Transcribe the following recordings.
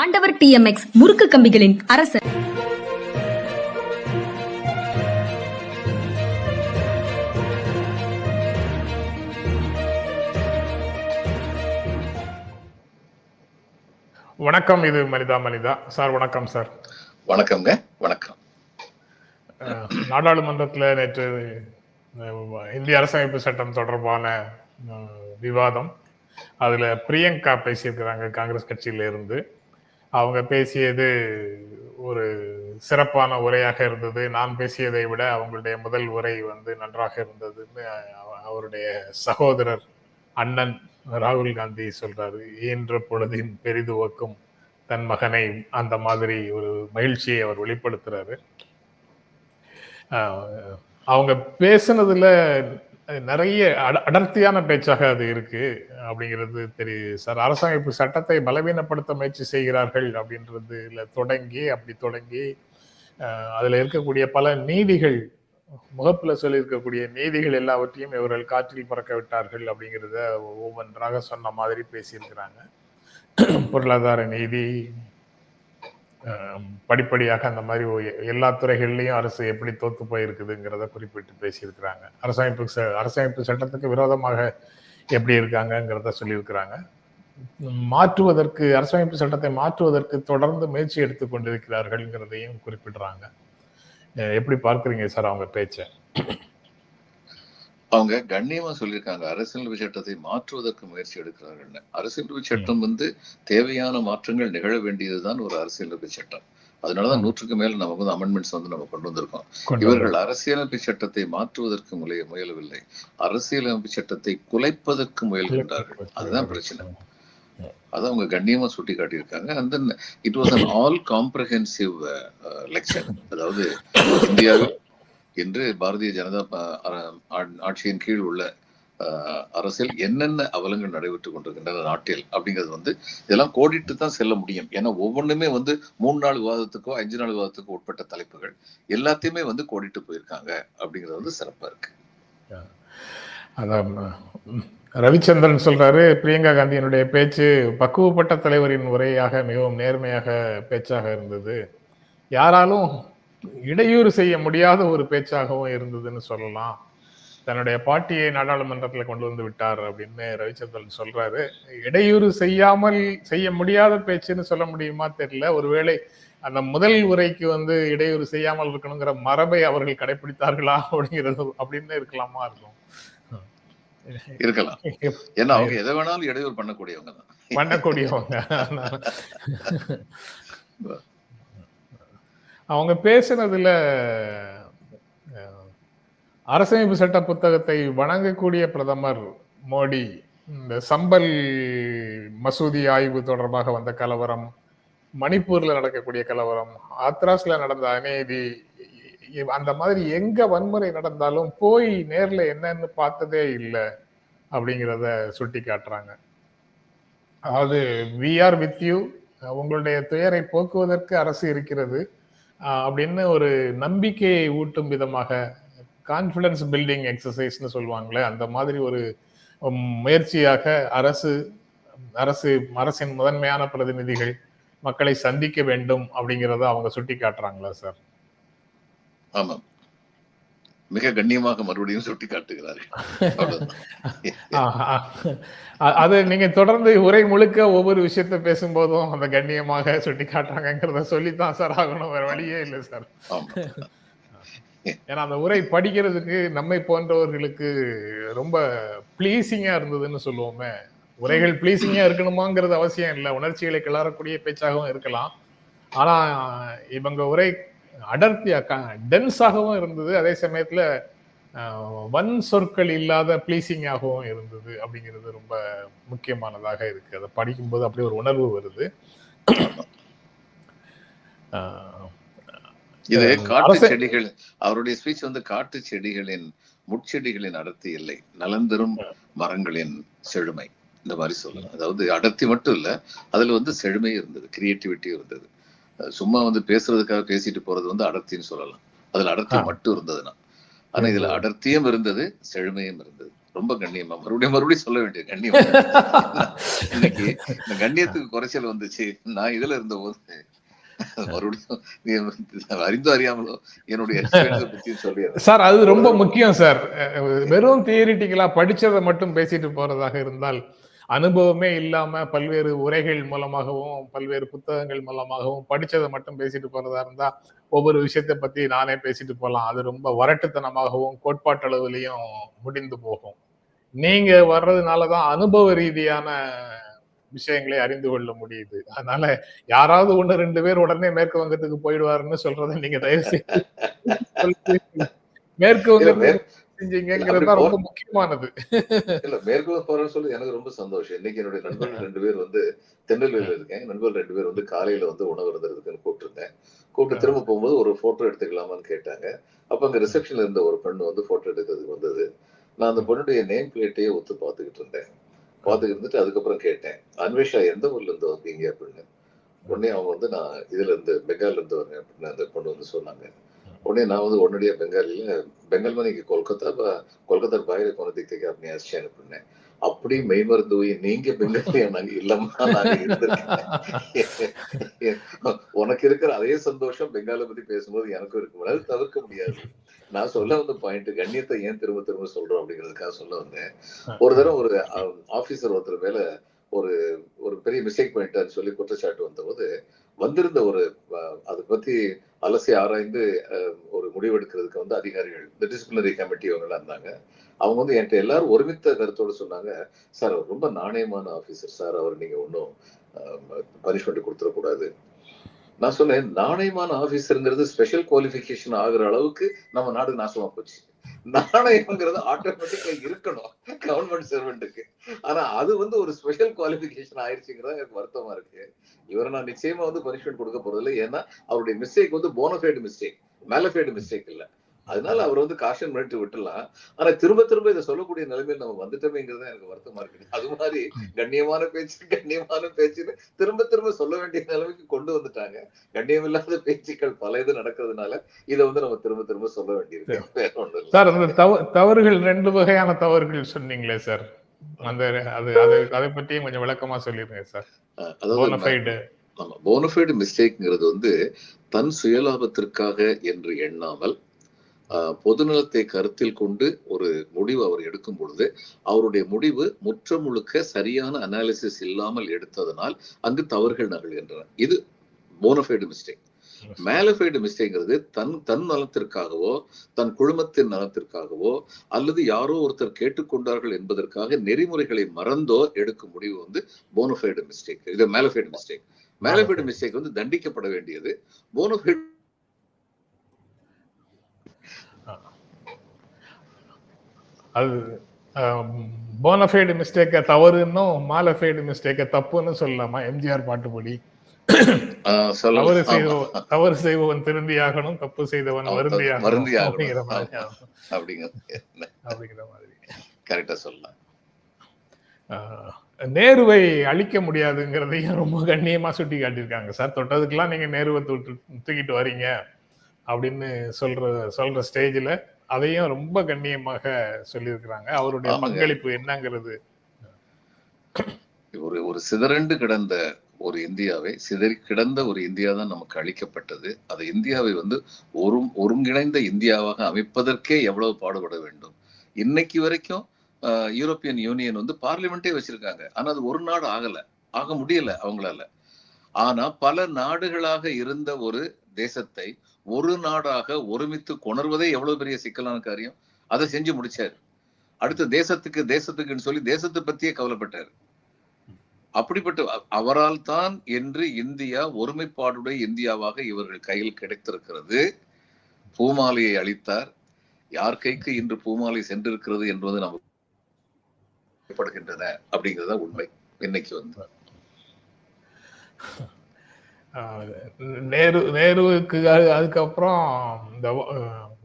ஆண்டவர் டிஎம்எக்ஸ் முறுக்கு கம்பிகளின் அரசர். வணக்கம் இது மனிதா மனிதா. சார் வணக்கம் சார். வணக்கம்ங்க வணக்கம். நாடாளுமன்றத்துல நேற்று இந்திய அரசமைப்பு சட்டம் தொடர்பான விவாதம். அதுல பிரியங்கா பேசியிருக்கிறாங்க காங்கிரஸ் கட்சியில இருந்து அவங்க பேசியது ஒரு சிறப்பான உரையாக இருந்தது. நான் பேசியதை விட அவங்களுடைய முதல் உரை வந்து நன்றாக இருந்ததுன்னு அவருடைய சகோதரர் அண்ணன் ராகுல் காந்தி சொல்றாரு இயன்ற பொழுதின் பெரிதுவக்கும் தன் மகனை அந்த மாதிரி ஒரு மகிழ்ச்சியை அவர் வெளிப்படுத்துறாரு. அவங்க பேசுனதுல நிறைய அட- அடர்த்தியான பேச்சாக அது இருக்கு அப்படிங்கிறது தெரியுது. சார் அரசமைப்பு சட்டத்தை பலவீனப்படுத்த முயற்சி செய்கிறார்கள் அப்படின்றதுல தொடங்கி அப்படி தொடங்கி அதில் இருக்கக்கூடிய பல நீதிகள் முகப்பில் சொல்லியிருக்கக்கூடிய நீதிகள் எல்லாவற்றையும் இவர்கள் காற்றில் பறக்க விட்டார்கள் அப்படிங்கிறத ஒவ்வொன்றாக சொன்ன மாதிரி பேசியிருக்கிறாங்க. பொருளாதார நீதி படிப்படியாக அந்த மாதிரி எல்லா துறைகள்லையும் அரசு எப்படி தோத்து போயிருக்குதுங்கிறத குறிப்பிட்டு பேசியிருக்கிறாங்க. அரசமைப்பு ச- அரசமைப்பு சட்டத்துக்கு விரோதமாக எப்படி இருக்காங்கங்கிறத சொல்லியிருக்கிறாங்க. மாற்றுவதற்கு அரசமைப்பு சட்டத்தை மாற்றுவதற்கு தொடர்ந்து முயற்சி எடுத்து கொண்டிருக்கிறார்கள்ங்கிறதையும் குறிப்பிடுறாங்க. எப்படி பார்க்குறீங்க சார் அவங்க பேச்சை? அவங்க கண்ணியமா சொல்லியிருக்காங்க. அரசியலமைப்பு சட்டத்தை மாற்றுவதற்கு முயற்சி எடுக்கிறார்கள் அரசியலமைப்பு சட்டம் வந்து தேவையான மாற்றங்கள் நிகழ வேண்டியதுதான் ஒரு அரசியலமைப்பு சட்டம். அதனாலதான் நூற்றுக்கு மேல நமக்கு வந்து அமெண்ட்மெண்ட்ஸ் வந்து நம்ம கொண்டு வந்திருக்கோம். இவர்கள் அரசியலமைப்பு சட்டத்தை மாற்றுவதற்கு முயல முயலவில்லை. அரசியலமைப்பு சட்டத்தை குலைப்பதற்கு முயல்கின்றார்கள். அதுதான் பிரச்சனை. அதை அவங்க கண்ணியமா சுட்டி காட்டியிருக்காங்க and then it was an all comprehensive election அதாவது இந்தியாவில் இன்று பாரதிய ஜனதா அ- ஆட்சியின் கீழ் உள்ள அரசில் அரசியல் என்னென்ன அவலங்கள் நடைபெற்றுக் கொண்டிருக்கின்றன நாட்டில் அப்படிங்கிறது வந்து இதெல்லாம் கோடிட்டு தான் செல்ல முடியும். ஏன்னா ஒவ்வொன்றுமே வந்து மூணு நாள் விவாதத்துக்கோ அஞ்சு நாள் விவாதத்துக்கோ உட்பட்ட தலைப்புகள். எல்லாத்தையுமே வந்து கோடிட்டு போயிருக்காங்க அப்படிங்கிறது வந்து சிறப்பா இருக்கு. அதான் ரவிச்சந்திரன் சொல்றாரு பிரியங்கா காந்தியினுடைய பேச்சு பக்குவப்பட்ட தலைவரின் உரையாக மிகவும் நேர்மையாக பேச்சாக இருந்தது. யாராலும் இடையூறு செய்ய முடியாத ஒரு பேச்சாகவும் இருந்ததுன்னு சொல்லலாம். தன்னுடைய பாட்டியை நாடாளுமன்றத்தில் கொண்டு வந்து விட்டார் அப்படின்னு ரவிச்சந்திரன் சொல்றாரு. இடையூறு செய்யாமல் செய்ய முடியாத பேச்சுன்னு சொல்ல முடியுமா தெரியல. ஒருவேளை அந்த முதல் உரைக்கு வந்து இடையூறு செய்யாமல் இருக்கணுங்கிற மரபை அவர்கள் கடைபிடித்தார்களா அப்படிங்கிறது அப்படின்னு இருக்கலாமா இருக்கும். இருக்கலாம். ஏன்னா அவங்க எதை வேணாலும் இடையூறு பண்ணக்கூடியவங்க தான். பண்ணக்கூடியவங்க. அவங்க பேசினதுல அரசமைப்பு சட்ட புத்தகத்தை வணங்கக்கூடிய பிரதமர் மோடி இந்த சம்பல் மசூதி ஆய்வு தொடர்பாக வந்த கலவரம் மணிப்பூர்ல நடக்கக்கூடிய கலவரம் ஆத்ராஸ்ல நடந்த அநீதி அந்த மாதிரி எங்க வன்முறை நடந்தாலும் போய் நேர்ல என்னன்னு பார்த்ததே இல்லை அப்படிங்கிறத சுட்டி காட்டுறாங்க. அதாவது வி ஆர் வித் யூ உங்களுடைய துயரை போக்குவதற்கு அரசு இருக்கிறது. அப்படின்னு ஒரு நம்பிக்கையை ஊட்டும் விதமாக கான்ஃபிடன்ஸ் பில்டிங் எக்ஸசைஸ்னு சொல்லுவாங்களே அந்த மாதிரி ஒரு முயற்சியாக அரசு அரசு அரசின் முதன்மையான பிரதிநிதிகள் மக்களை சந்திக்க வேண்டும் அப்படிங்கிறத அவங்க சுட்டி காட்டுறாங்களா சார்? ஆமாம். மிக கண்ணியமாக மறுபடியும் சுட்டி காட்டுகிறார்கள் அது நீங்க தொடர்ந்து உரை முழுக்க ஒவ்வொரு விஷயத்த பேசும்போதும் அந்த கண்ணியமாக சுட்டி காட்டுறாங்கிறத சொல்லித்தான் சார் ஆகணும். வேற வழியே இல்லை சார். ஏன்னா அந்த உரை படிக்கிறதுக்கு நம்மை போன்றவர்களுக்கு ரொம்ப ப்ளீசிங்கா இருந்ததுன்னு சொல்லுவோமே. உரைகள் ப்ளீசிங்கா இருக்கணுமாங்கிறது அவசியம் இல்லை. உணர்ச்சிகளை கிளறக்கூடிய பேச்சாகவும் இருக்கலாம். ஆனா இவங்க உரை அடர்த்தியா டென்ஸாகவும் இருந்தது. அதே சமயத்துல வன் சொற்கள் இல்லாத ப்ளீசிங்காகவும் இருந்தது அப்படிங்கிறது ரொம்ப முக்கியமானதாக இருக்கு. அதை படிக்கும்போது அப்படியே ஒரு உணர்வு வருது. இது காட்டு செடிகள் அவருடைய ஸ்பீச் வந்து காட்டு செடிகளின் முட்செடிகளின் அடர்த்தி இல்லை. நலந்தரும் மரங்களின் செழுமை. இந்த மாதிரி சொல்லலாம். அதாவது அடர்த்தி மட்டும் இல்ல அதுல வந்து செழுமை இருந்தது கிரியேட்டிவிட்டி இருந்தது. சும்மா வந்து பேசுறதுக்காக பேசிட்டு போறது வந்து அடர்த்தின்னு சொல்லலாம். அதுல அடர்த்தி. மட்டும் இருந்ததுன்னா. ஆனா இதுல அடர்த்தியும் இருந்தது செழுமையும் இருந்தது. ரொம்ப கண்ணியமா மறுபடியும் மறுபடியும் சொல்ல வேண்டிய கண்ணியம் இன்னைக்கு இந்த கண்ணியத்துக்கு குறைச்சல் வந்துச்சு. நான் இதுல இருந்த போது மறுபடியும் அறிந்தோ அறியாமலோ என்னுடைய சார் அது ரொம்ப முக்கியம் சார். வெறும் தியரிட்டிக்கலா படிச்சதை மட்டும் பேசிட்டு போறதாக இருந்தால் அனுபவமே இல்லாம பல்வேறு உரைகள் மூலமாகவும் பல்வேறு புத்தகங்கள் மூலமாகவும் படிச்சதை மட்டும் பேசிட்டு போறதா இருந்தா ஒவ்வொரு விஷயத்தை பத்தி நானே பேசிட்டு போலாம். அது ரொம்ப வரட்டுத்தனமாகவும் கோட்பாட்டளவுலயும் முடிந்து போகும். நீங்க வர்றதுனாலதான் அனுபவ ரீதியான விஷயங்களை அறிந்து கொள்ள முடியுது. அதனால யாராவது ஒண்ணு ரெண்டு பேர் உடனே மேற்கு வங்கத்துக்கு போயிடுவாருன்னு சொல்றதை நீங்க தயவு செய்து மேற்கு வங்கத்துக்கு செஞ்சீங்கிறது ரொம்ப முக்கியமானது. இல்ல மேற்குவ போறேன்னு சொல்லி எனக்கு ரொம்ப சந்தோஷம். இன்னைக்கு என்னுடைய நண்பர்கள் ரெண்டு பேர் வந்து திருநெல்வேலியில இருக்கேன். நண்பர்கள் ரெண்டு பேர் வந்து காலையில வந்து உணவு இருந்ததுக்குன்னு கூப்பிட்டுருந்தேன். கூப்பிட்டு திரும்ப போகும்போது ஒரு போட்டோ எடுத்துக்கலாமான்னு கேட்டாங்க. அப்ப அங்க ரிசப்ஷன்ல இருந்த ஒரு பெண்ணு வந்து போட்டோ எடுக்கிறதுக்கு வந்தது. நான் அந்த பொண்ணுடைய நேம் பிளேட்டையே ஒத்து பார்த்துக்கிட்டு இருந்தேன். பார்த்துக்கிட்டு இருந்துட்டு அதுக்கப்புறம் கேட்டேன் அன்வேஷா எந்த ஊர்ல இருந்து வந்தீங்க? அப்படின்னு. உடனே அவங்க வந்து நான் இதுல இருந்து பெங்கால்ல இருந்து வரேன் அப்படின்னு அந்த பொண்ணு வந்து சொன்னாங்க. உடனே நான் வந்து অন্যডিয়া பெங்காலில பெங்கால் மணிக்கு கொல்கத்தா கொல்கத்தாর বাইরে কোনো দিক থেকে আপনি அப்படி மெய்மருந்துவை நீங்க பெங்காலியா நாங்க இல்லம்மா நாங்க உனக்கு இருக்கிற அதே சந்தோஷம் பெங்கால பத்தி பேசும்போது எனக்கும் இருக்கும். அது தவிர்க்க முடியாது. நான் சொல்ல வந்த பாயிண்ட் கண்ணியத்தை ஏன் திரும்ப திரும்ப சொல்றோம் அப்படிங்கிறதுக்காக சொல்ல வந்தேன். ஒரு தரம் ஒரு ஆபீசர் ஒருத்தர் மேல ஒரு ஒரு பெரிய மிஸ்டேக் பண்ணிட்டாருன்னு சொல்லி குற்றச்சாட்டு வந்தபோது வந்திருந்த ஒரு அதை பத்தி அலசி ஆராய்ந்து ஒரு முடிவெடுக்கிறதுக்கு வந்து அதிகாரிகள் இந்த டிசிப்ளினரி கமிட்டி அவங்க எல்லாம் இருந்தாங்க. அவங்க வந்து என்கிட்ட எல்லாரும் ஒருமித்த கருத்தோட சொன்னாங்க சார் அவர் ரொம்ப நாணயமான ஆபீசர் சார் அவர் நீங்க ஒன்றும் பனிஷ்மெண்ட் கொடுத்துடக்கூடாது. நான் சொன்னேன் நாணயமான ஆபீசருங்கிறது ஸ்பெஷல் குவாலிஃபிகேஷன் ஆகுற அளவுக்கு நம்ம நாடு நாசமா போச்சு. நாணயம்ங்கிறது ஆட்டோமேட்டிக்கா இருக்கணும். கவர்மெண்ட் சர்வெண்ட்டுக்கு ஆனா அது வந்து ஒரு ஸ்பெஷல் குவாலிபிகேஷன் ஆயிடுச்சுங்கிறதா எனக்கு வருத்தமா இருக்கு. இவரை நான் நிச்சயமா வந்து பனிஷ்மெண்ட் கொடுக்க போறது இல்லை ஏன்னா அவருடைய மிஸ்டேக் வந்து போனஃபைடு மிஸ்டேக் மேலஃபைடு மிஸ்டேக் இல்ல. அதனால அவர் வந்து காஷன் பண்ணிட்டு விட்டுலாம் ஆனா திரும்ப திரும்ப இதை சொல்லக்கூடிய நிலைமையில் நம்ம வந்துட்டோமேங்கிறது எனக்கு வருத்தமா இருக்கு அது மாதிரி கண்ணியமான பேச்சு கண்ணியமான பேச்சுன்னு திரும்ப திரும்ப சொல்ல வேண்டிய நிலைமைக்கு கொண்டு வந்துட்டாங்க. கண்ணியமில்லாத பேச்சுக்கள் பல இது நடக்கிறதுனால இதை வந்து நம்ம திரும்ப திரும்ப சொல்ல வேண்டியிருக்கு. சார். அந்த தவ தவறுகள் ரெண்டு வகையான தவறுகள் சொன்னீங்களே சார். அந்த அது அதை பத்தியும் கொஞ்சம் விளக்கமா சொல்லிருங்க சார். அதாவது போனஃபைடு ஆமா போனஃபைடு மிஸ்டேக்ங்கிறது வந்து தன் சுயலாபத்திற்காக என்று எண்ணாமல் பொதுநலத்தை கருத்தில் கொண்டு ஒரு முடிவு அவர் எடுக்கும் பொழுது அவருடைய முடிவு முற்ற முழுக்க சரியான அனாலிசிஸ் இல்லாமல் எடுத்ததனால் அங்கு தவறுகள் நகழ்கின்றன இது bona fide mistake mala fide மிஸ்டேக்ங்கிறது தன் தன் நலத்திற்காகவோ தன் குழுமத்தின் நலத்திற்காகவோ அல்லது யாரோ ஒருத்தர் கேட்டுக்கொண்டார்கள் என்பதற்காக நெறிமுறைகளை மறந்தோ எடுக்கும் முடிவு வந்து போனஃபைடு மிஸ்டேக் இது mala fide mistake mala fide mistake வந்து தண்டிக்கப்பட வேண்டியது. போனஃபைடு அது போனஃபைடு மிஸ்டேக்க தவறுன்னும் மாலஃபைடு மிஸ்டேக்க தப்புன்னு சொல்லலாமா? எம்ஜிஆர் பாட்டுப்படி தவறு. செய்தவன் தவறு செய்பவன் திருந்தியாகணும் தப்பு செய்தவன் வருந்தியாகணும். அப்படிங்கிற மாதிரி அப்படிங்கிற மாதிரி. கரெக்டா சொல்லலாம். நேருவை அழிக்க முடியாதுங்கிறதையும் ரொம்ப கண்ணியமா சுட்டி காட்டியிருக்காங்க சார் தொட்டதுக்கெல்லாம் நீங்க நேருவை தூக்கிட்டு வரீங்க அப்படின்னு சொல்ற சொல்ற ஸ்டேஜ்ல அதையும் ரொம்ப கண்ணியமாக சொல்லியிருக்கிறாங்க. அவருடைய. பங்களிப்பு என்னங்கிறது. ஒரு ஒரு சிதறண்டு கிடந்த ஒரு இந்தியாவை சிதறி கிடந்த ஒரு இந்தியா தான் நமக்கு அளிக்கப்பட்டது. அந்த இந்தியாவை வந்து ஒரு ஒருங்கிணைந்த இந்தியாவாக அமைப்பதற்கே எவ்வளவு பாடுபட வேண்டும். இன்னைக்கு வரைக்கும் யூரோப்பியன் யூனியன் வந்து பார்லிமெண்டே வச்சிருக்காங்க. ஆனா அது ஒரு நாடு ஆகல. ஆக முடியல அவங்களால. ஆனா பல நாடுகளாக இருந்த ஒரு தேசத்தை ஒரு நாடாக ஒருமித்து கொணர்வதே எவ்வளவு பெரிய சிக்கலான காரியம்? அதை செஞ்சு முடிச்சாரு. அடுத்து தேசத்துக்கு தேசத்துக்குன்னு சொல்லி தேசத்தை பத்தியே கவலைப்பட்டாரு. அப்படிப்பட்ட அவரால் தான் என்று இந்தியா ஒருமைப்பாடுடைய இந்தியாவாக இவர்கள் கையில் கிடைத்திருக்கிறது. பூமாலையை அளித்தார் யார் கைக்கு இன்று பூமாலை சென்றிருக்கிறது என்பது நமக்கு படுகின்றன உண்மை. இன்னைக்கு வந்து. நேரு நேருவுக்கு அது- அதுக்கப்புறம் இந்த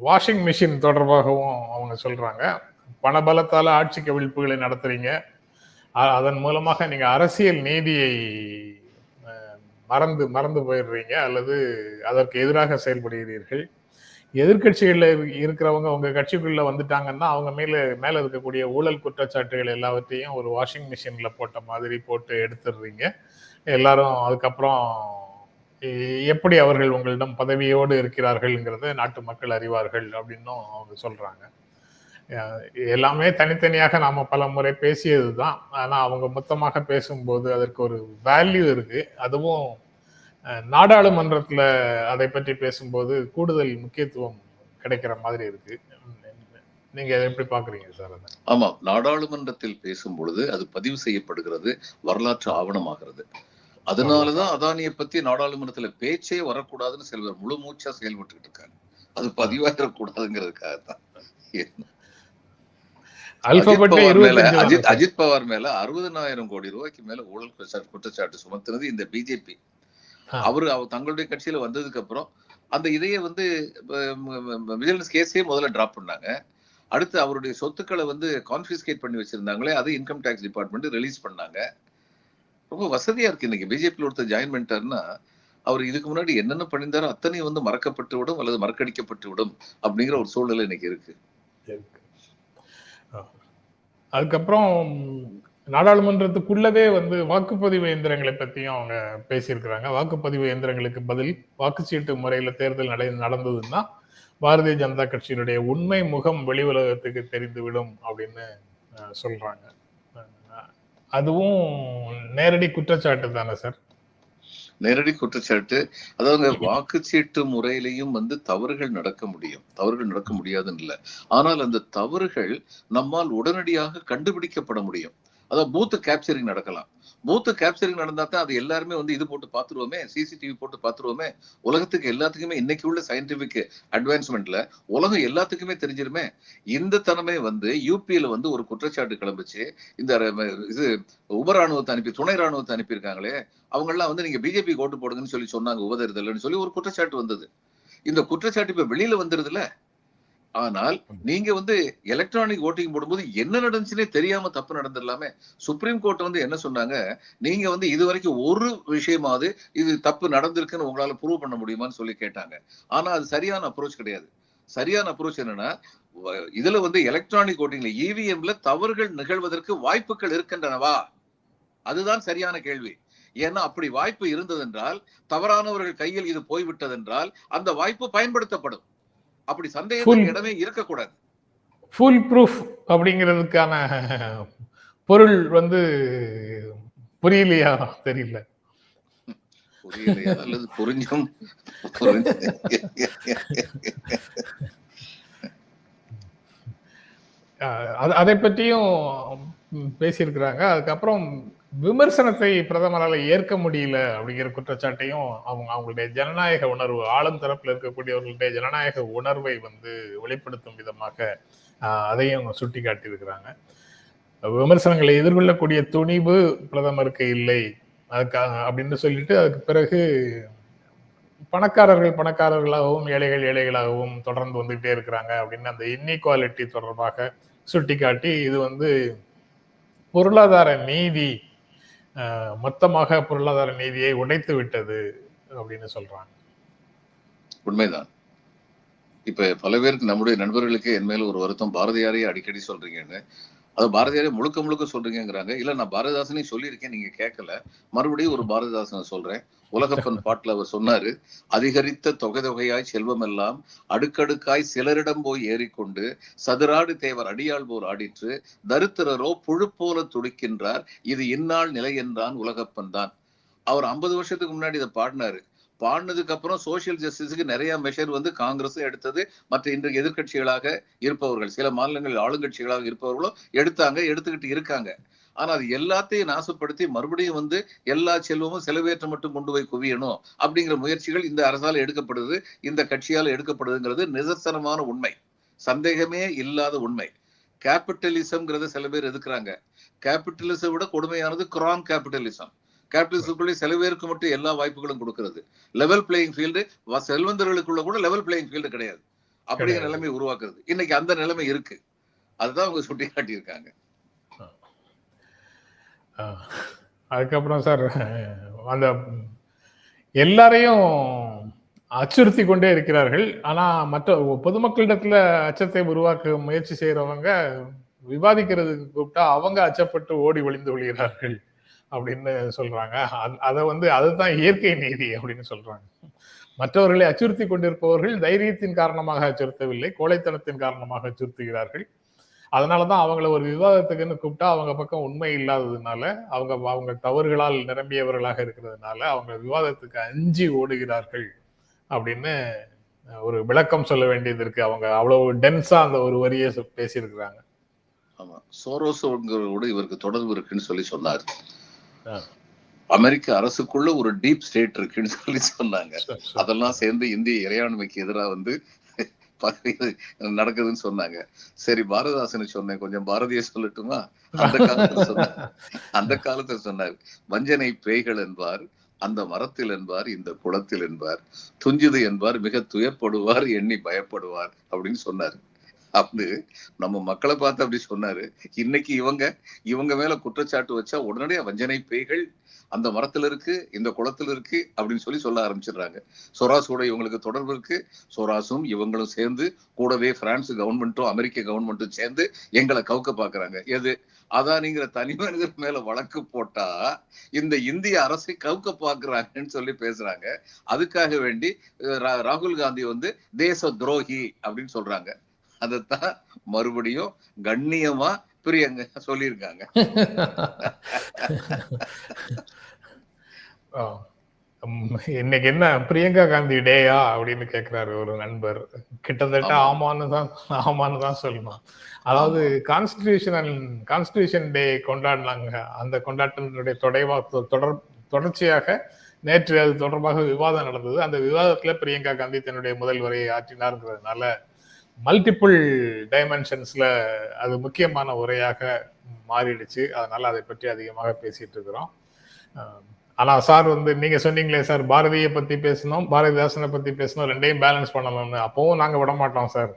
வாஷிங் மிஷின் தொடர்பாகவும் அவங்க சொல்றாங்க. பணபலத்தால் ஆட்சி கவிழ்ப்புகளை நடத்துறீங்க. அதன் மூலமாக நீங்க அரசியல் நீதியை மறந்து மறந்து போயிடுறீங்க அல்லது அதற்கு எதிராக செயல்படுகிறீர்கள். எதிர்கட்சிகளில் இருக்கிறவங்க அவங்க கட்சிக்குள்ள வந்துட்டாங்கன்னா அவங்க மேல மேல இருக்கக்கூடிய ஊழல் குற்றச்சாட்டுகள் எல்லாவற்றையும் ஒரு வாஷிங் மிஷின்ல போட்ட மாதிரி போட்டு எடுத்துடுறீங்க. எல்லாரும் அதுக்கப்புறம் எப்படி அவர்கள் உங்களிடம் பதவியோடு இருக்கிறார்கள்ங்கிறத நாட்டு மக்கள் அறிவார்கள் அப்படின்னும் அவங்க சொல்றாங்க. எல்லாமே தனித்தனியாக நாம பல முறை பேசியது தான் ஆனா அவங்க மொத்தமாக பேசும்போது அதற்கு ஒரு வேல்யூ இருக்கு. அதுவும் நாடாளுமன்றத்தில் நாடாளுமன்றத்துல அதை பற்றி பேசும்போது கூடுதல் முக்கியத்துவம் கிடைக்கிற மாதிரி இருக்கு. நீங்க அதை எப்படி பாக்குறீங்க சார் அதை? ஆமா நாடாளுமன்றத்தில் பேசும் பொழுது அது பதிவு செய்யப்படுகிறது வரலாற்று ஆவணமாகிறது. அதனாலதான் அதானியை பத்தி நாடாளுமன்றத்துல பேச்சே வரக்கூடாதுன்னு சிலர் முழு மூச்சா செயல்பட்டு இருக்காங்க. அது பதிவாயிடக்கூடாதுங்கிறதுக்காக தான் அஜித் அஜித் பவார் மேல அறுபதனாயிரம் கோடி ரூபாய்க்கு மேல ஊழல் குற்றச்சாட்டு சுமத்துனது இந்த பிஜேபி. அவரு அவர் தங்களுடைய கட்சியில வந்ததுக்கு அப்புறம் அந்த இதையே வந்து விஜிலன்ஸ் கேஸே முதல்ல டிராப் பண்ணாங்க. அடுத்து அவருடைய சொத்துக்களை வந்து கான்பிஸ்கேட் பண்ணி வச்சிருந்தாங்களே அது இன்கம் டேக்ஸ் டிபார்ட்மெண்ட் ரிலீஸ் பண்ணாங்க. ரொம்ப வசதியா இருக்கு. இன்னைக்கு பிஜேபியில் ஒருத்தர் ஜாயின் பண்ணிட்டாருன்னா அவர் இதுக்கு முன்னாடி என்னென்ன பண்ணியிருந்தாரோ அத்தனையும் வந்து மறக்கப்பட்டு விடும் அல்லது மறக்கடிக்கப்பட்டு விடும் அப்படிங்கிற ஒரு சூழ்நிலை இன்னைக்கு இருக்கு. அதுக்கப்புறம் நாடாளுமன்றத்துக்குள்ளவே வந்து வாக்குப்பதிவு இயந்திரங்களை பத்தியும் அவங்க பேசியிருக்கிறாங்க. வாக்குப்பதிவு இயந்திரங்களுக்கு பதில் வாக்குச்சீட்டு முறையில தேர்தல் நடை நடந்ததுன்னா பாரதிய ஜனதா கட்சியினுடைய உண்மை முகம் வெளி உலகத்துக்கு தெரிந்துவிடும் அப்படின்னு சொல்றாங்க. அதுவும் நேரடி குற்றச்சாட்டு தானே சார்? நேரடி குற்றச்சாட்டு. அதாவது வாக்குச்சீட்டு முறையிலையும் வந்து தவறுகள் நடக்க முடியும். தவறுகள் நடக்க முடியாதுன்னு இல்லை. ஆனால் அந்த தவறுகள் நம்மால் உடனடியாக கண்டுபிடிக்கப்பட முடியும். அதாவது பூத்து கேப்சரிங் நடக்கலாம். பூத்து கேப்சரிங் நடந்தா தான் அது எல்லாருமே வந்து இது போட்டு பார்த்துருவோமே சிசிடிவி போட்டு பார்த்துருவோமே. உலகத்துக்கு எல்லாத்துக்குமே இன்னைக்கு உள்ள சயின்டிபிக் அட்வான்ஸ்மெண்ட்ல உலகம் எல்லாத்துக்குமே தெரிஞ்சிருமே. இந்த தனமே வந்து யூபியில வந்து ஒரு குற்றச்சாட்டு கிளம்பிச்சு இந்த இது உப ராணுவத்தை அனுப்பி துணை ராணுவத்தை அனுப்பியிருக்காங்களே அவங்க எல்லாம் வந்து நீங்க பிஜேபி ஓட்டு போடுங்கன்னு சொல்லி சொன்னாங்க உபதேர்தல்னு சொல்லி ஒரு குற்றச்சாட்டு வந்தது. இந்த குற்றச்சாட்டு இப்ப வெளியில வந்துருதுல ஆனால் நீங்க வந்து எலக்ட்ரானிக் ஓட்டிங் போடும்போது என்ன நடந்துச்சுன்னே தெரியாம தப்பு நடந்துடலாமே. சுப்ரீம் கோர்ட் வந்து என்ன சொன்னாங்க? நீங்க வந்து இது வரைக்கும் ஒரு விஷயமாவது இது தப்பு நடந்திருக்குன்னு உங்களால ப்ரூவ் பண்ண முடியுமான்னு சொல்லி கேட்டாங்க. ஆனா அது சரியான அப்ரோச் கிடையாது. சரியான அப்ரோச் என்னன்னா இதுல வந்து எலக்ட்ரானிக் ஓட்டிங்ல இவிஎம்ல தவறுகள் நிகழ்வதற்கு வாய்ப்புகள் இருக்கின்றனவா? அதுதான் சரியான கேள்வி. ஏன்னா அப்படி வாய்ப்பு இருந்ததென்றால் தவறானவர்கள் கையில் இது போய்விட்டதென்றால் அந்த வாய்ப்பு பயன்படுத்தப்படும். அப்படி சந்தேகத்துக்கு இடமே இருக்கக்கூடாது. ஃபுல் ப்ரூஃப் அப்படிங்கிறதுக்கான பொருள் வந்து புரியலையா? தெரியல. அல்லது புரிஞ்சும். அது- பற்றியும் பேசியிருக்கிறாங்க. அதுக்கப்புறம் விமர்சனத்தை பிரதமரால் ஏற்க முடியல அப்படிங்கிற குற்றச்சாட்டையும் அவங்க அவங்களுடைய ஜனநாயக உணர்வு ஆளும் தரப்பில் இருக்கக்கூடியவர்களுடைய ஜனநாயக உணர்வை வந்து வெளிப்படுத்தும் விதமாக அதையும் அதையும் சுட்டி காட்டியிருக்கிறாங்க விமர்சனங்களை எதிர்கொள்ளக்கூடிய துணிவு பிரதமருக்கு இல்லை. அதுக்காக அப்படின்னு சொல்லிட்டு அதுக்கு பிறகு பணக்காரர்கள் பணக்காரர்களாகவும் ஏழைகள் ஏழைகளாகவும் தொடர்ந்து வந்துகிட்டே இருக்கிறாங்க அப்படின்னு அந்த இன்இக்வாலிட்டி தொடர்பாக சுட்டி காட்டி இது வந்து பொருளாதார நீதி மொத்தமாக பொருளாதார நீதியை உடைத்து விட்டது அப்படின்னு சொல்றாங்க. உண்மைதான். இப்ப பல பேருக்கு நம்முடைய நண்பர்களுக்கு என் மேல ஒரு வருத்தம் பாரதியாரையே அடிக்கடி சொல்றீங்கன்னு. அது பாரதியாரே முழுக்க முழுக்க சொல்றீங்கங்கிறாங்க. இல்ல நான் பாரதிதாசனையும் சொல்லியிருக்கேன் நீங்க கேட்கல. மறுபடியும் ஒரு பாரதிதாசனை சொல்றேன். உலகப்பன் பாட்டுல அவர் சொன்னாரு அதிகரித்த தொகை தொகையாய் செல்வமெல்லாம் அடுக்கடுக்காய் சிலரிடம் போய் ஏறிக்கொண்டு சதுராடு தேவர் அடியாள் போர் ஆடிற்று தரித்திரரோ புழு போல துடிக்கின்றார். இது இந்நாள் நிலை என்றான் உலகப்பன் தான். அவர் ஐம்பது வருஷத்துக்கு முன்னாடி இதை பாடினாரு. பாடினதுக்கு அப்புறம் சோசியல் ஜஸ்டிஸுக்கு நிறைய மெஷர் வந்து காங்கிரஸ் எடுத்தது. மற்ற இன்றைக்கு எதிர்க்கட்சிகளாக இருப்பவர்கள் சில மாநிலங்களில் ஆளுங்கட்சிகளாக இருப்பவர்களும் எடுத்தாங்க எடுத்துக்கிட்டு இருக்காங்க. ஆனா அது எல்லாத்தையும் நாசப்படுத்தி மறுபடியும் வந்து எல்லா செல்வமும் செலவேற்றம் மட்டும் கொண்டு போய் குவியணும் அப்படிங்கிற முயற்சிகள் இந்த அரசால் எடுக்கப்படுது. இந்த கட்சியால் எடுக்கப்படுதுங்கிறது நிதர்சனமான உண்மை. சந்தேகமே இல்லாத உண்மை. கேபிட்டலிசம்ங்கிறத சில பேர் எதுக்குறாங்க? கேபிட்டலிசம் விட கொடுமையானது கிரான் கேபிட்டலிசம் கேபிட்டலிசத்துக்குள்ளே சில பேருக்கு மட்டும் எல்லா வாய்ப்புகளும் கொடுக்கிறது. லெவல் பிளேயிங் ஃபீல்டு செல்வந்தர்களுக்குள்ள கூட லெவல் பிளேயிங் ஃபீல்டு கிடையாது. அப்படிங்கிற. நிலைமை உருவாக்குறது. இன்னைக்கு அந்த நிலைமை இருக்கு. அதுதான் அவங்க சுட்டி காட்டியிருக்காங்க அதுக்கப்புறம் சார் அந்த எல்லாரையும் அச்சுறுத்தி கொண்டே இருக்கிறார்கள். ஆனா மற்ற பொதுமக்களிடத்துல அச்சத்தை உருவாக்க முயற்சி செய்யறவங்க விவாதிக்கிறதுக்கு கூப்பிட்டா அவங்க அச்சப்பட்டு ஓடி ஒளிந்து கொள்கிறார்கள். அப்படின்னு சொல்றாங்க. அதை வந்து அதுதான் இயற்கை நீதி அப்படின்னு சொல்றாங்க. மற்றவர்களை அச்சுறுத்தி கொண்டிருப்பவர்கள் தைரியத்தின் காரணமாக அச்சுறுத்தவில்லை கோழைத்தனத்தின் காரணமாக அச்சுறுத்துகிறார்கள். அதனாலதான் அவங்கள ஒரு விவாதத்துக்குன்னு கூப்பிட்டா அவங்க பக்கம் உண்மை இல்லாததுனால அவங்க அவங்க தவறுகளால் நிரம்பியவர்களாக இருக்கிறதுனால அவங்க விவாதத்துக்கு அஞ்சி ஓடுகிறார்கள் அப்படின்னு ஒரு விளக்கம் சொல்ல வேண்டியது இருக்கு. அவங்க அவ்வளவு டென்ஸா அந்த ஒரு வரியை சொ- பேசியிருக்கிறாங்க. ஆமா. சோரோசோங்கிறவோட இவருக்கு தொடர்பு இருக்குன்னு சொல்லி சொன்னார். அமெரிக்க அரசுக்குள்ள ஒரு டீப் ஸ்டேட் இருக்குன்னு சொல்லி சொன்னாங்க. அதெல்லாம் சேர்ந்து இந்திய இறையாண்மைக்கு எதிராக வந்து நடக்குதுன்னு சொன்னாங்க. சரி பாரதிதாசன் சொன்னேன். கொஞ்சம் பாரதிய சொல்லட்டுமா? அந்த காலத்துல சொன்னார். அந்த காலத்துல சொன்னார். வஞ்சனை பேய்கள் என்பார் அந்த மரத்தில் என்பார் இந்த குளத்தில் என்பார் துஞ்சுது என்பார் மிக துயப்படுவார் எண்ணி பயப்படுவார் அப்படின்னு சொன்னார். அப்படி நம்ம மக்களை பார்த்து அப்படி சொன்னாரு. இன்னைக்கு இவங்க இவங்க மேல குற்றச்சாட்டு வச்சா உடனடியா வஞ்சனை பேய்கள் அந்த மரத்துல இருக்கு இந்த குளத்துல இருக்கு அப்படின்னு சொல்லி சொல்ல ஆரம்பிச்சிடுறாங்க. சொராசோட இவங்களுக்கு தொடர்பு இருக்கு. சொராசும் இவங்களும் சேர்ந்து கூடவே பிரான்ஸ் கவர்மெண்ட்டும் அமெரிக்க கவர்மெண்ட்டும் சேர்ந்து எங்களை கவுக்க பாக்குறாங்க எது? அதானிங்கிற தனி மனிதர் மேல வழக்கு போட்டா இந்த இந்திய அரசை கவுக்க பாக்குறாங்கன்னு சொல்லி பேசுறாங்க. அதுக்காக வேண்டி ரா- ராகுல் காந்தி வந்து தேச துரோகி அப்படின்னு சொல்றாங்க. அதைத்தான் மறுபடியும் கண்ணியமா பிரியங்க சொல்லியிருக்காங்க. இன்னைக்கு என்ன பிரியங்கா காந்தி டேயா அப்படின்னு கேக்குறாரு ஒரு நண்பர். கிட்டத்தட்ட ஆமா. ஆமான்னு தான் ஆமான்னு தான் சொல்லணும். அதாவது கான்ஸ்டிடியூஷனல் கான்ஸ்டிடியூஷன் டே கொண்டாடினாங்க. அந்த கொண்டாட்டத்தினுடைய தொடைவா தொடர் தொடர்ச்சியாக நேற்று அது தொடர்பாக விவாதம் நடந்தது. அந்த விவாதத்துல பிரியங்கா காந்தி தன்னுடைய முதல் உரையை ஆற்றினார்ங்கிறதுனால மல்டிபிள் டைமென்ஷன்ஸில் அது முக்கியமான உரையாக மாறிடுச்சு. அதனால் அதை பற்றி அதிகமாக பேசிகிட்டு இருக்கிறோம். ஆனால் சார் வந்து நீங்கள் சொன்னீங்களே சார் பாரதியை பற்றி பேசணும் பாரதிதாசனை பற்றி பேசணும் ரெண்டையும் பேலன்ஸ் பண்ணணும்னு. அப்போவும் நாங்கள் விட மாட்டோம் சார்.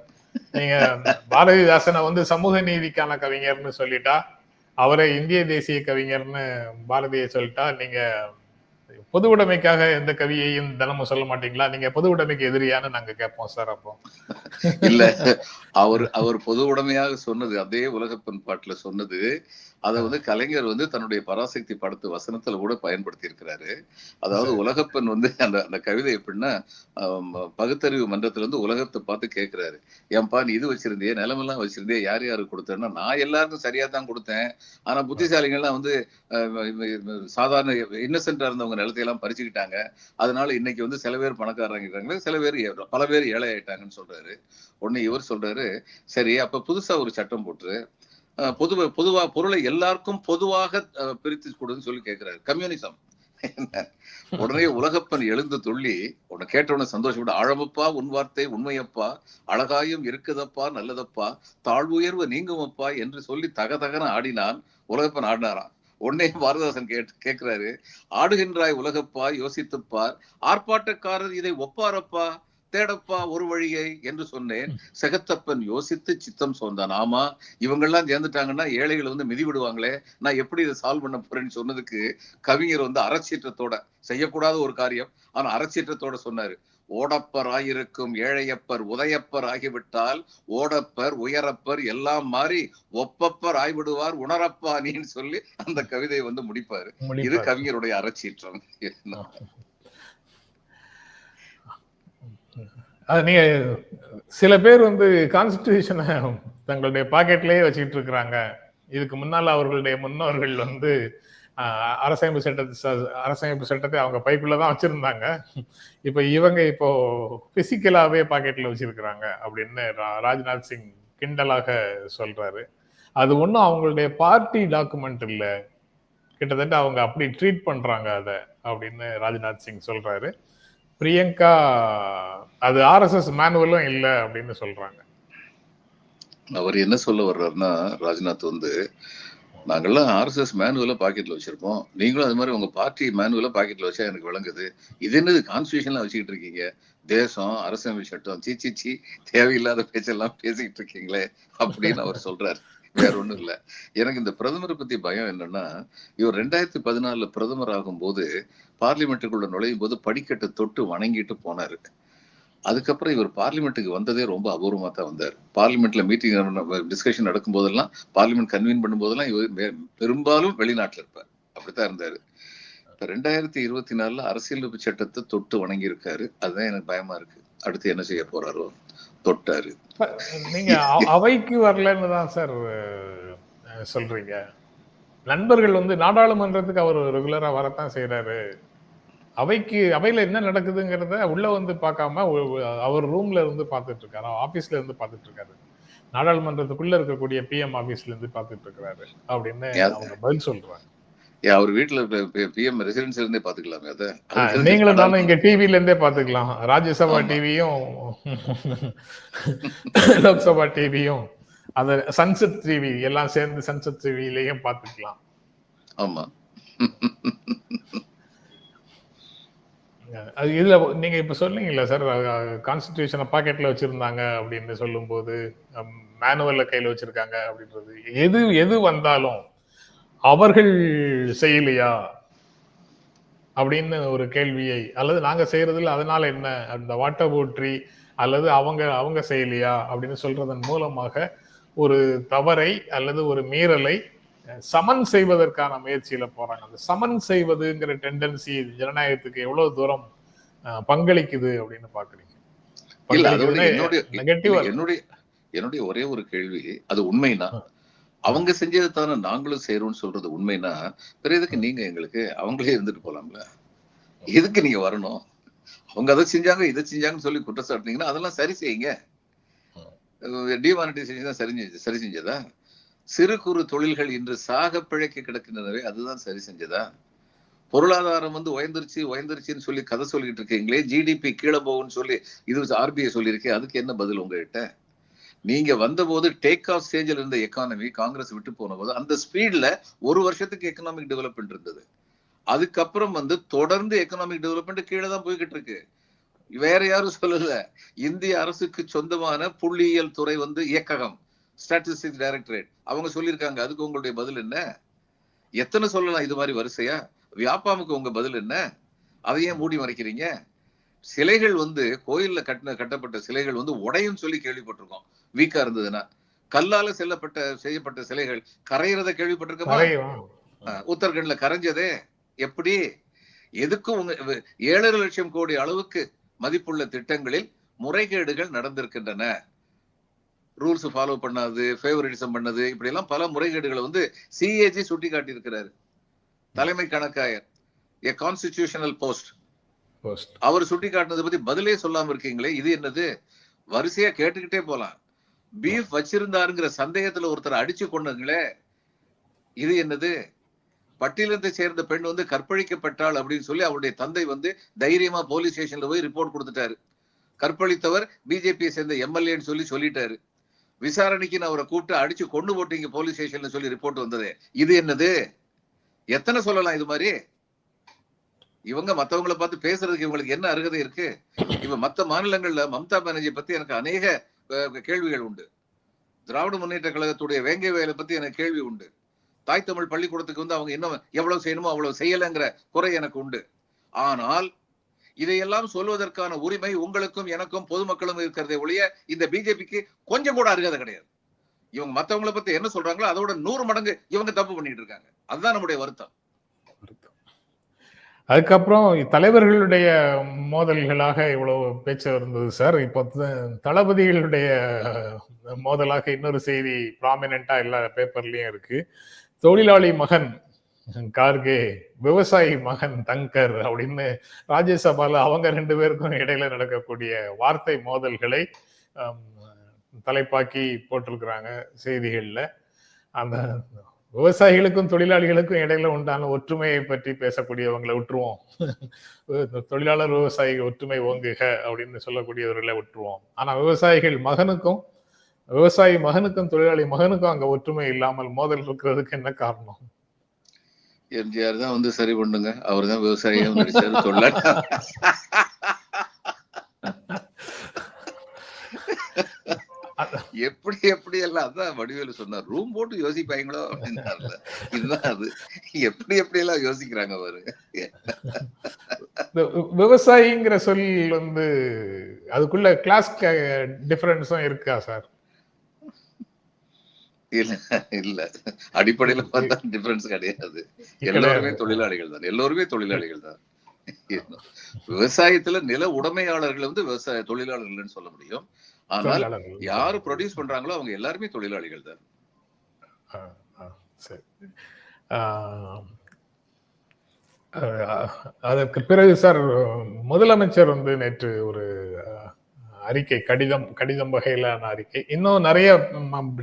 நீங்கள் பாரதிதாசனை வந்து சமூக நீதிக்கான கவிஞர்னு சொல்லிட்டா அவரை இந்திய தேசிய கவிஞர்னு பாரதியை சொல்லிட்டா நீங்கள் பொது உடைமைக்காக எந்த கவியையும் தினமும் சொல்ல மாட்டீங்களா? நீங்க பொது உடைமைக்கு எதிரியான்னு நாங்க கேட்போம் சார் அப்போ. இல்ல அவர் அவர் பொது உடைமையாக சொன்னது அதே உலக பண்பாட்டுல சொன்னது அதை வந்து கலைஞர் வந்து தன்னுடைய பராசக்தி படத்து வசனத்துல கூட பயன்படுத்தி இருக்கிறாரு அதாவது. உலகப்பன் வந்து அந்த அந்த கவிதை எப்படின்னா பகுத்தறிவு மன்றத்துல இருந்து உலகத்தை பார்த்து கேட்கிறாரு ஏன்பா நீ இது வச்சிருந்தியே நிலமெல்லாம் வச்சிருந்தியே யார் யாருக்கு கொடுத்தேன்னா நான் எல்லாருக்கும் சரியா தான் கொடுத்தேன். ஆனா புத்திசாலிகள்லாம் வந்து சாதாரண இன்னசென்டா இருந்தவங்க நிலத்தையெல்லாம் பறிச்சுக்கிட்டாங்க. அதனால இன்னைக்கு வந்து சில பேர் பணக்காரங்க சில பேர் பல பேர் ஏழை ஆயிட்டாங்கன்னு சொல்றாரு. உடனே இவர் சொல்றாரு சரி அப்ப புதுசா ஒரு சட்டம் போட்டு அஹ், பொது பொதுவா பொருளை எல்லாருக்கும் பொதுவாக பிரித்து கொடுன்னு சொல்லி கேட்கிறாரு கம்யூனிசம். உடனே உலகப்பன் எழுந்து துள்ளி உன்னை கேட்டவன சந்தோஷப்பட. ஆழமப்பா உன் வார்த்தை உண்மையப்பா. அழகாயும் இருக்குதப்பா நல்லதப்பா. தாழ்வுயர்வு நீங்குமப்பா என்று சொல்லி தகதகன ஆடினான் உலகப்பன் ஆடினாராம். உடனே பாரதாசன் கேட்டு கேட்கிறாரு ஆடுகின்றாய் உலகப்பா யோசித்துப்பார். ஆர்ப்பாட்டக்காரர் இதை ஒப்பாரப்பா? தேடப்பா ஒரு வழியை என்று சொன்னேன். செகத்தப்பன் யோசித்து சித்தம் சொன்னான். ஆமா இவங்கெல்லாம் சேர்ந்துட்டாங்கன்னா ஏழைகள் வந்து மிதி விடுவாங்களே நான் எப்படி இதை சால்வ் பண்ண போறேன்னு சொன்னதுக்கு கவிஞர் வந்து அறச்சீற்றத்தோட செய்யக்கூடாத ஒரு காரியம். ஆனா அறச்சீற்றத்தோட சொன்னாரு ஓடப்பர் ஆயிருக்கும் ஏழையப்பர் உதயப்பர் ஆகிவிட்டால் ஓடப்பர் உயரப்பர் எல்லாம் மாறி ஒப்பப்பர் ஆய்விடுவார் உணரப்பா நீன்னு சொல்லி அந்த கவிதையை வந்து முடிப்பாரு. இது. கவிஞருடைய அறச்சீற்றம். அது நீங்க சில பேர் வந்து கான்ஸ்டியூஷனை தங்களுடைய பாக்கெட்லயே வச்சுக்கிட்டு இருக்கிறாங்க இதுக்கு முன்னால் அவர்களுடைய முன்னோர்கள் வந்து அரசமைப்பு சட்டத்தை ச- அரசமைப்பு சட்டத்தை அவங்க பைக்குள்ளதான் வச்சிருந்தாங்க. இப்போ இவங்க இப்போ பிசிக்கலாகவே பாக்கெட்டில் வச்சிருக்கிறாங்க அப்படின்னு ரா- ராஜ்நாத் சிங் கிண்டலாக சொல்றாரு. அது ஒன்றும் அவங்களுடைய பார்ட்டி டாக்குமெண்ட் இல்லை. கிட்டத்தட்ட அவங்க அப்படி ட்ரீட் பண்றாங்க அதை அப்படின்னு ராஜ்நாத் சிங் சொல்றாரு. பிரியங்கா அது ஆர்எஸ்எஸ் மேனுவலும் இல்ல அப்படின்னு சொல்றாங்க. அவர் என்ன சொல்ல வர்றாருன்னா ராஜ்நாத் வந்து நாங்கெல்லாம் ஆர்எஸ்எஸ் மேனுவல பாக்கெட்ல வச்சிருப்போம். நீங்களும் அது மாதிரி உங்க பார்ட்டி மேனுவல பாக்கெட்ல வச்சா எனக்கு விளங்குது. இது என்னது கான்ஸ்டியூஷன்லாம் வச்சுக்கிட்டு இருக்கீங்க? தேசம் அரசியல் சட்டம் சீ சீ சீ தேவையில்லாத பேச்செல்லாம் பேசிக்கிட்டு இருக்கீங்களே அப்படின்னு அவர் சொல்றாரு. வேற ஒண்ணும் இல்ல. எனக்கு இந்த பிரதமரை பத்தி பயம் என்னன்னா இவர் ரெண்டாயிரத்தி பதினாலுல பிரதமர் ஆகும் போது பார்லிமெண்ட்டுக்குள்ள நுழையும் போது படிக்கட்டை தொட்டு வணங்கிட்டு போனாரு. அதுக்கப்புறம் இவர் பார்லிமெண்ட்டுக்கு வந்ததே ரொம்ப அபூர்வமா தான் வந்தார். பார்லிமெண்ட்ல மீட்டிங் டிஸ்கஷன் நடக்கும் போதெல்லாம் பார்லிமெண்ட் கன்வீன் பண்ணும் போதெல்லாம் இவர் பெரும்பாலும் வெளிநாட்டுல இருப்பார். அப்படித்தான் இருந்தாரு. இப்ப ரெண்டாயிரத்தி இருபத்தி நாலுல அரசியலமைப்பு சட்டத்தை தொட்டு வணங்கி இருக்காரு அதுதான் எனக்கு பயமா இருக்கு. அடுத்து என்ன செய்ய போறாரோ. தொட்டாரு. நீங்க அவைக்கு வரலன்னு தான் சார் சொல்றீங்க. நண்பர்கள் வந்து நாடாளுமன்றத்துக்கு அவர் ரெகுலரா வரத்தான் செய்யறாரு அவைக்கு அவையில என்ன நடக்குதுங்கிறத உள்ள வந்து பார்க்காம அவர் ரூம்ல இருந்து பார்த்துட்டு இருக்காரு ஆபீஸ்ல இருந்து பார்த்துட்டு இருக்காரு நாடாளுமன்றத்துக்குள்ள இருக்கக்கூடிய பிஎம் ஆபீஸ்ல இருந்து பார்த்துட்டு இருக்காரு அப்படின்னு? அவங்க பதில் சொல்றாங்க. அவர் வீட்டுல பிஎம் ரெசிடென்ஸ் இருந்தே பாத்துக்கலாமே அதை. நீங்களும் நானும் இங்க டிவில இருந்தே பாத்துக்கலாம். ராஜ்யசபா. டிவியும் லோக்சபா டிவியும் அத சன்செட் டிவி எல்லாம் சேர்ந்து சன்செட் டிவிலையும் பாத்துக்கலாம். ஆமா. அது இதுல நீங்க இப்ப சொன்னீங்கல்ல சார் கான்ஸ்டிடியூஷனை பாக்கெட்ல வச்சிருந்தாங்க அப்படின்னு சொல்லும்போது மேனுவல்ல கையில வச்சிருக்காங்க அப்படின்றது. எது எது வந்தாலும் அவர்கள் செய்யலையா? அப்படின்னு ஒரு கேள்வியை அல்லது நாங்க செய்யறதுல அதனால என்ன? அந்த வாட்டர் போட்ரி அல்லது அவங்க அவங்க செய்யலையா? அப்படின்னு சொல்றதன் மூலமாக ஒரு தவறை அல்லது ஒரு மீறலை சமன் செய்வதற்கான முயற்சியில போறாங்க. அந்த சமன் செய்வதுங்கிற டெண்டன்சி ஜனநாயகத்துக்கு எவ்வளவு தூரம் பங்களிக்குது அப்படின்னு பாக்குறீங்க என்னுடைய நெகட்டிவா என்னுடைய ஒரே ஒரு கேள்வி அது உண்மைனா? அவங்க செஞ்சதை தானே நாங்களும் செய்யறோம்னு சொல்றது உண்மைனா பிற எதுக்கு நீங்க எங்களுக்கு அவங்களே இருந்துட்டு போலாம்ல? எதுக்கு நீங்க வரணும்? அவங்க அதை செஞ்சாங்க இதை செஞ்சாங்கன்னு சொல்லி குற்றம் சாட்டினீங்கன்னா அதெல்லாம் சரி செய்யுங்க. டிமானிட்டைசேஷன் தான் சரி சரி செஞ்சதா? சிறு குறு தொழில்கள் இன்று சாக பிழைக்க கிடக்கின்றனவே அதுதான் சரி செஞ்சதா? பொருளாதாரம் வந்து உயர்ந்துருச்சு உயர்ந்துருச்சுன்னு சொல்லி கதை சொல்லிட்டு இருக்கீங்களே ஜிடிபி கீழே போகும்னு சொல்லி இது ஆர்பிஐ சொல்லியிருக்கேன் அதுக்கு என்ன பதில் உங்ககிட்ட? நீங்க வந்தபோது டேக் ஆஃப் ஸ்டேஜில் இருந்த எக்கானமி காங்கிரஸ் விட்டு போன போது அந்த ஸ்பீட்ல ஒரு வருஷத்துக்கு எக்கனாமிக் டெவலப்மெண்ட் இருந்தது. அதுக்கப்புறம் வந்து தொடர்ந்து எக்கனாமிக் டெவலப்மெண்ட் கீழே தான் போய்கிட்டு இருக்கு. வேற யாரும் சொல்லல. இந்திய அரசுக்கு சொந்தமான புள்ளியியல் துறை வந்து இயக்ககம் ஸ்டாட்டிஸ்டிக்ஸ் டைரக்டரேட் அவங்க சொல்லியிருக்காங்க அதுக்கு உங்களுடைய பதில் என்ன? எத்தனை சொல்லலாம் இது மாதிரி வரிசையா? வியாபாமுக்கு உங்க பதில் என்ன? அதையே மூடி மறைக்கிறீங்க. சிலைகள் வந்து கோயில்ல கட்டின கட்டப்பட்ட சிலைகள் வந்து உடையும் சொல்லி கேள்விப்பட்டிருக்கோம். வீக்கா இருந்ததுன்னா. கல்லால செல்லப்பட்ட செய்யப்பட்ட சிலைகள் கரையிறத கேள்விப்பட்டிருக்கோமா? உத்தரகண்ட்ல கரைஞ்சதே எப்படி? எதுக்கும் உங்க ஏழரை லட்சம் கோடி அளவுக்கு மதிப்புள்ள திட்டங்களில் முறைகேடுகள் நடந்திருக்கின்றன. ரூல்ஸ் ஃபாலோ பண்ணாது ஃபேவரிட்டிசம் பண்ணது இப்படி எல்லாம் பல முறைகேடுகளை வந்து சிஏஜி சுட்டி காட்டியிருக்கிறாரு தலைமை கணக்காயர் ஏ கான்ஸ்டிடியூஷனல் போஸ்ட் அவர் சுட்டி காட்டினதை பத்தி பதிலே சொல்லாம இருக்கீங்களே இது என்னது? வரிசையா கேட்டுக்கிட்டே போலாம். பீஃப் வச்சிருந்தாருங்கிற சந்தேகத்துல ஒருத்தர் அடிச்சு கொண்டங்களே இது என்னது? பட்டியலத்தை சேர்ந்த பெண் வந்து கற்பழிக்கப்பட்டாள் அப்படின்னு சொல்லி அவருடைய தந்தை வந்து தைரியமா போலீஸ் ஸ்டேஷன்ல போய் ரிப்போர்ட் கொடுத்துட்டாரு. கற்பழித்தவர் பிஜேபியை சேர்ந்த எம்எல்ஏன்னு சொல்லி சொல்லிட்டாரு. விசாரணைக்கு நான் அவரை கூப்பிட்டு அடிச்சு கொண்டு போட்டீங்க போலீஸ் ஸ்டேஷன்ல சொல்லி ரிப்போர்ட் வந்தது. இது என்னது? எத்தனை சொல்லலாம் இது மாதிரி? இவங்க மத்தவங்கள பார்த்து பேசுறதுக்கு இவங்களுக்கு என்ன அருகதை இருக்கு? இப்ப மத்த மாநிலங்கள்ல மம்தா பானர்ஜி பத்தி எனக்கு அநேக கேள்விகள் உண்டு. திராவிட முன்னேற்ற கழகத்துடைய வேங்கை வேலை பத்தி எனக்கு கேள்வி உண்டு. தாய் தமிழ் பள்ளிக்கூடத்துக்கு வந்து அவங்க இன்னும் எவ்வளவு செய்யணுமோ அவ்வளவு செய்யலைங்கிற குறை எனக்கு உண்டு. ஆனால் இதையெல்லாம் சொல்வதற்கான உரிமை உங்களுக்கும் எனக்கும் பொதுமக்களும் இருக்கிறதே ஒழிய இந்த பிஜேபிக்கு கொஞ்சம் கூட அருகதை கிடையாது. இவங்க மத்தவங்கள பத்தி என்ன சொல்றாங்களோ அதோட நூறு மடங்கு இவங்க தப்பு பண்ணிட்டு இருக்காங்க. அதுதான் நம்முடைய வருத்தம். அதுக்கப்புறம் தலைவர்களுடைய மோதல்களாக இவ்வளவு பேச்சு இருந்தது சார். இப்போ த- தளபதிகளுடைய மோதலாக இன்னொரு செய்தி ப்ராமினெண்டா எல்லா பேப்பர்லயும் இருக்கு. தொழிலாளி மகன் கார்கே விவசாயி மகன் தங்கர் அப்படின்னு ராஜ்யசபால அவங்க ரெண்டு பேருக்கும் இடையில நடக்கக்கூடிய வார்த்தை மோதல்களை தலைப்பாக்கி போட்டிருக்கிறாங்க செய்திகள்ல. அந்த விவசாயிகளுக்கும் தொழிலாளிகளுக்கும் இடையில உண்டான ஒற்றுமையை பற்றி பேசக்கூடியவங்களை விட்டுருவோம் தொழிலாளர் விவசாயி ஒற்றுமை ஓங்குக அப்படின்னு சொல்லக்கூடியவர்களை விட்டுருவோம் ஆனா விவசாயிகள் மகனுக்கும் விவசாயி மகனுக்கும் தொழிலாளி மகனுக்கும் அங்க ஒற்றுமை இல்லாமல் மோதல் இருக்கிறதுக்கு என்ன காரணம்? எம்ஜிஆர் தான் வந்து சரி பண்ணுங்க. அவர் தான் விவசாயியும் தொழிலாளி. எப்படி எப்படி எல்லாம்? அதான் வடிவேலு சொன்னார். ரூம் போட்டு யோசிப்பாங்களோ அப்படின்னாருல இதுதான் அது. எப்படி எப்படி எல்லாம் யோசிக்கிறாங்க இந்த விவசாயிங்கிற சொல் வந்து அதுக்குள்ள கிளாஸ் டிஃபரன்ஸும் இருக்கா சார் இல்ல இல்ல. அடிப்படையில பார்த்தா டிஃபரன்ஸ் கிடையாது. எல்லாருமே தொழிலாளிகள் தான். எல்லோருமே தொழிலாளிகள் தான். விவசாயத்துல நில உடைமையாளர்கள் வந்து விவசாய தொழிலாளர்கள்னு சொல்ல முடியும். ஆனால். யாரு ப்ரொடியூஸ் பண்றாங்களோ அவங்க எல்லாருமே தொழிலாளிகள் தான். ஆ, ஆ, சரி. ஆ, ஆ, அதற்கு பிறகு சார் முதலமைச்சர் வந்து நேற்று ஒரு அறிக்கை கடிதம் கடிதம் வகையிலான அறிக்கை. இன்னும் நிறைய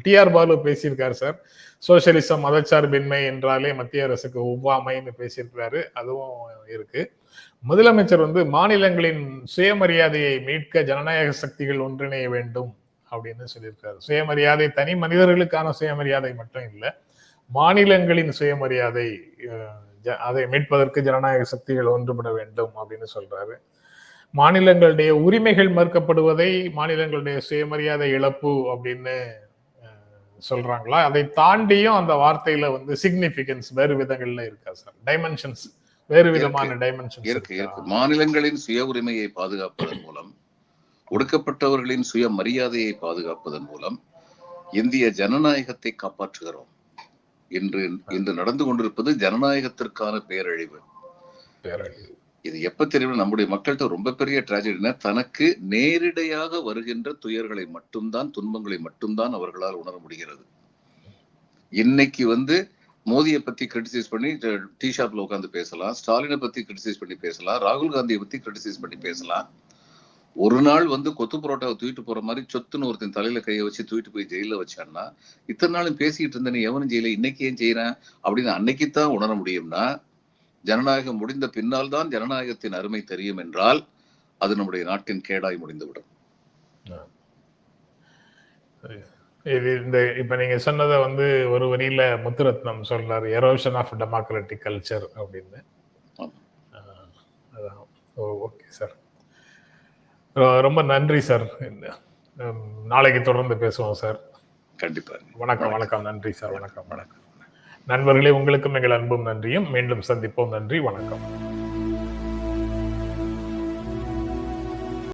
டிஆர் பாலு பேசியிருக்காரு சார். சோசியலிசம் மதச்சார்பின்மை என்றாலே மத்திய அரசுக்கு ஒவ்வாமைன்னு பேசியிருக்கிறாரு. அதுவும் இருக்கு. முதலமைச்சர் வந்து மாநிலங்களின் சுயமரியாதையை மீட்க ஜனநாயக சக்திகள் ஒன்றிணைய வேண்டும் அப்படின்னு சொல்லியிருக்காரு. சுயமரியாதை தனி மனிதர்களுக்கான சுயமரியாதை மட்டும் இல்லை மாநிலங்களின் சுயமரியாதை ஜ- அதை மீட்பதற்கு ஜனநாயக சக்திகள் ஒன்றுபட வேண்டும் அப்படின்னு சொல்றாரு. மாநிலங்களுடைய உரிமைகள் மறுக்கப்படுவதை மாநிலங்களுடைய சுயமரியாதை இழப்பு அப்படின்னு சொல்றாங்களா? அதை தாண்டியும் அந்த வார்த்தையில வந்து சிக்னிபிகன்ஸ் வேறு விதங்கள்ல இருக்கா சார் டைமென்ஷன்ஸ் வேறு விதமான டைமென்ஷன்ஸ் இருக்கு இருக்கு? மாநிலங்களின் சுய உரிமையை பாதுகாப்பதன் மூலம் ஒடுக்கப்பட்டவர்களின் சுய மரியாதையை பாதுகாப்பதன் மூலம் இந்திய ஜனநாயகத்தை காப்பாற்றுகிறோம். இன்று இன்று நடந்து கொண்டிருப்பது ஜனநாயகத்திற்கான பேரழிவு. இது எப்ப தெரியும் நம்முடைய மக்கள்கிட்ட ரொம்ப பெரிய டிராஜடினா தனக்கு நேரிடையாக வருகின்ற துயர்களை மட்டும்தான் துன்பங்களை மட்டும்தான் அவர்களால் உணர முடிகிறது. இன்னைக்கு வந்து மோதியை பத்தி கிரிட்டிசைஸ் பண்ணி டீ ஷாப்ல உட்காந்து பேசலாம். ஸ்டாலினை பத்தி கிரிட்டிசைஸ் பண்ணி பேசலாம். ராகுல் காந்தியை பத்தி கிரிட்டிசைஸ் பண்ணி பேசலாம். ஒரு நாள் வந்து கொத்து புரோட்டாவை தூக்கிட்டு போற மாதிரி சொத்துன்னு ஒருத்தன் தலையில கையை வச்சு தூக்கிட்டு போய் ஜெயில வச்சான்னா இத்தனை நாளும் பேசிக்கிட்டு இருந்த நீ எவனும் ஜெயில இன்னைக்கு ஏன் செய்யறேன் அப்படின்னு அன்னைக்கு தான் உணர முடியும்னா ஜனநாயகம் முடிந்த பின்னால் தான் ஜனநாயகத்தின் அருமை தெரியும் என்றால் அது நம்முடைய நாட்டின் கேடாய் முடிந்துவிடும். இது இந்த இப்ப நீங்க சொன்னதை வந்து ஒரு வரியில முத்துரத்னம் சொல்றாரு எரோஷன் ஆஃப் டெமோக்ராட்டிக் கல்ச்சர் அப்படின்னு. Okay sir. ரொம்ப நன்றி சார். நாளைக்கு தொடர்ந்து பேசுவோம் சார். கண்டிப்பா. வணக்கம். வணக்கம். நன்றி சார். வணக்கம். வணக்கம். நண்பர்களே உங்களுக்கும் எங்கள் அன்பும் நன்றியும். மீண்டும் சந்திப்போம். நன்றி வணக்கம்.